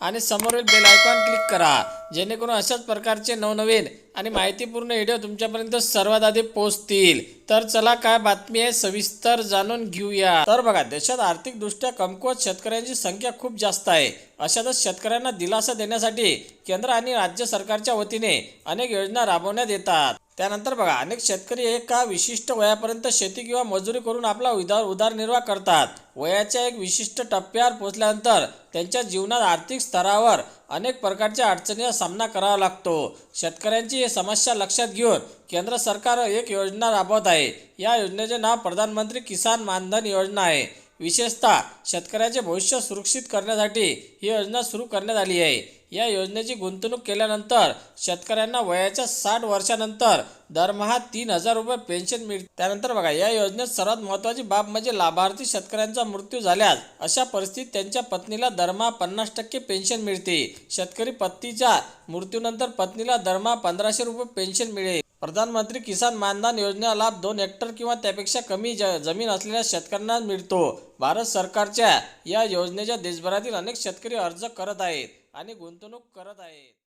आणि समोरील bell icon click करा. जेणेकरून अशाच प्रकारचे नवनवीन आणि माहितीपूर्ण व्हिडिओ तुमच्यापर्यंत सर्वात आधी पोहोचतील. तर चला काय बातमी आहे सविस्तर जाणून घेऊया. तर बघा देशात आर्थिकदृष्ट्या कमकुवत शेतकऱ्यांची संख्या खूप जास्त आहे. अशातच शेतकऱ्यांना दिलासा देण्यासाठी केंद्र आणि राज्य सरकारच्या वतीने अनेक योजना राबवण्यात येतात. त्यानंतर बघा अनेक शेतकरी एका विशिष्ट वयापर्यंत शेती किंवा मजुरी करून आपला उदार उदारनिर्वाह करतात. वयाच्या एक विशिष्ट टप्प्यावर पोचल्यानंतर त्यांच्या जीवनात आर्थिक स्तरावर अनेक प्रकारच्या अडचणीचा सामना करावा लागतो. शेतकऱ्यांची ही समस्या लक्षात घेऊन केंद्र सरकार एक योजना राबवत आहे. या योजनेचे नाव प्रधानमंत्री किसान मानधन योजना आहे. विशेषतः शेतकऱ्याचे भविष्य सुरक्षित करण्यासाठी ही योजना सुरू करण्यात आली आहे. या योजनेची गुंतवणूक केल्यानंतर शेतकऱ्यांना वयाच्या साठ वर्षानंतर दरमहा तीन हजार रुपये पेन्शन मिळते. त्यानंतर बघा या योजनेत सर्वात महत्त्वाची बाब म्हणजे लाभार्थी शेतकऱ्यांचा मृत्यू झाल्यास अशा परिस्थितीत त्यांच्या पत्नीला दरमहा पन्नास टक्के पेन्शन मिळते. शेतकरी पत्नीच्या मृत्यूनंतर पत्नीला दरमहा पंधराशे रुपये पेन्शन मिळेल. प्रधानमंत्री किसान मानधन योजना लाभ दोन हेक्टर किंवा त्यापेक्षा कमी ज जमीन असलेल्या शेतकऱ्यांना मिळतो. भारत सरकारच्या या योजनेच्या देशभरातील अनेक शेतकरी अर्ज करत आहेत. आणि गुंतवणूक करत आहेत.